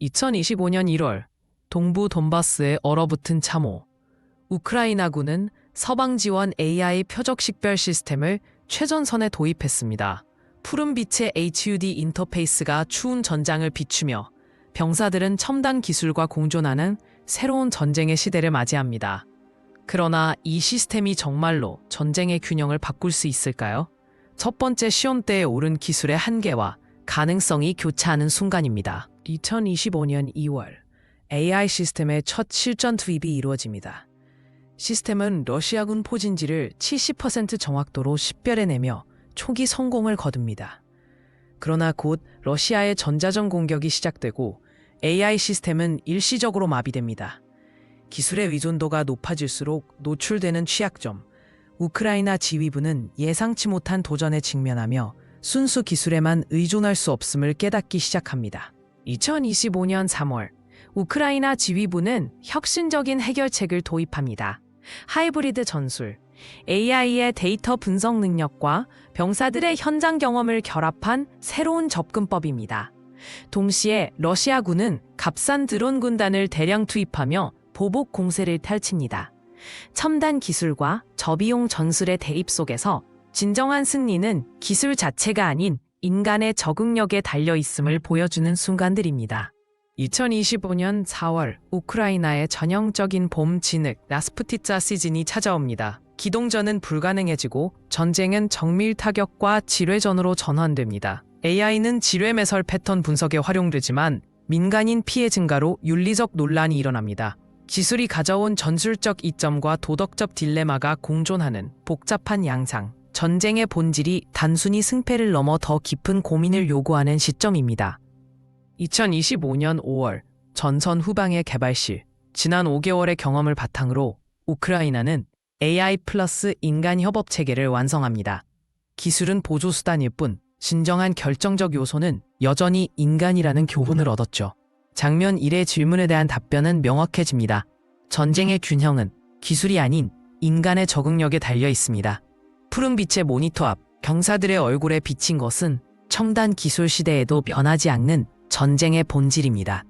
2025년 1월 동부 돈바스에 얼어붙은 참호. 우크라이나군은 서방 지원 AI 표적 식별 시스템을 최전선에 도입했습니다. 푸른 빛의 HUD 인터페이스가 추운 전장을 비추며 병사들은 첨단 기술과 공존하는 새로운 전쟁의 시대를 맞이합니다. 그러나 이 시스템이 정말로 전쟁의 균형을 바꿀 수 있을까요? 첫 번째 시험대에 오른 기술의 한계와 가능성이 교차하는 순간입니다. 2025년 2월 AI 시스템의 첫 실전 투입이 이루어집니다. 시스템은 러시아군 포진지를 70% 정확도로 식별해내며 초기 성공을 거둡니다. 그러나 곧 러시아의 전자전 공격이 시작되고 AI 시스템은 일시적으로 마비됩니다. 기술의 의존도가 높아질수록 노출되는 취약점, 우크라이나 지휘부는 예상치 못한 도전에 직면하며 순수 기술에만 의존할 수 없음을 깨닫기 시작합니다. 2025년 3월, 우크라이나 지휘부는 혁신적인 해결책을 도입합니다. 하이브리드 전술, AI의 데이터 분석 능력과 병사들의 현장 경험을 결합한 새로운 접근법입니다. 동시에 러시아군은 값싼 드론 군단을 대량 투입하며 보복 공세를 펼칩니다. 첨단 기술과 저비용 전술의 대립 속에서 진정한 승리는 기술 자체가 아닌 인간의 적응력에 달려 있음을 보여주는 순간들입니다. 2025년 4월 우크라이나의 전형적인 봄 진흙 라스푸티차 시즌이 찾아옵니다. 기동전은 불가능해지고 전쟁은 정밀 타격과 지뢰전으로 전환됩니다. AI는 지뢰 매설 패턴 분석에 활용되지만 민간인 피해 증가로 윤리적 논란이 일어납니다. 기술이 가져온 전술적 이점과 도덕적 딜레마가 공존하는 복잡한 양상. 전쟁의 본질이 단순히 승패를 넘어 더 깊은 고민을 요구하는 시점입니다. 2025년 5월 전선 후방의 개발실. 지난 5개월의 경험을 바탕으로 우크라이나는 AI 플러스 인간 협업 체계를 완성합니다. 기술은 보조 수단일 뿐 진정한 결정적 요소는 여전히 인간이라는 교훈을 얻었죠. 장면 1의 질문에 대한 답변은 명확해집니다. 전쟁의 균형은 기술이 아닌 인간의 적응력에 달려 있습니다. 푸른 빛의 모니터 앞 경사들의 얼굴에 비친 것은 첨단 기술 시대에도 변하지 않는 전쟁의 본질입니다.